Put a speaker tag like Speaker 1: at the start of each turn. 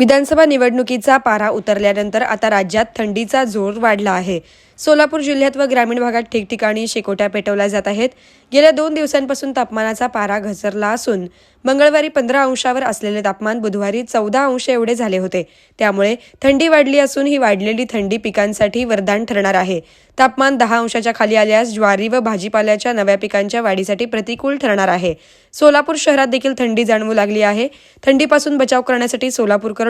Speaker 1: विधानसभा निवडणुकीचा पारा उतरल्यानंतर आता राज्यात थंडीचा जोर वाढला आहे. सोलापूर जिल्ह्यात व ग्रामीण भागात ठिकठिकाणी शेकोट्या पेटवल्या जात आहेत. गेल्या दोन दिवसांपासून तापमानाचा पारा घसरला असून मंगळवारी पंधरा अंशावर असलेले तापमान बुधवारी चौदा अंश एवढे झाले होते. त्यामुळे थंडी वाढली असून ही वाढलेली थंडी पिकांसाठी वरदान ठरणार आहे. तापमान दहा अंशाच्या खाली आल्यास ज्वारी व भाजीपाल्याच्या नव्या पिकांच्या वाढीसाठी प्रतिकूल ठरणार आहे. सोलापूर शहरात देखील थंडी जाणवू लागली आहे. थंडीपासून बचाव करण्यासाठी सोलापूरकर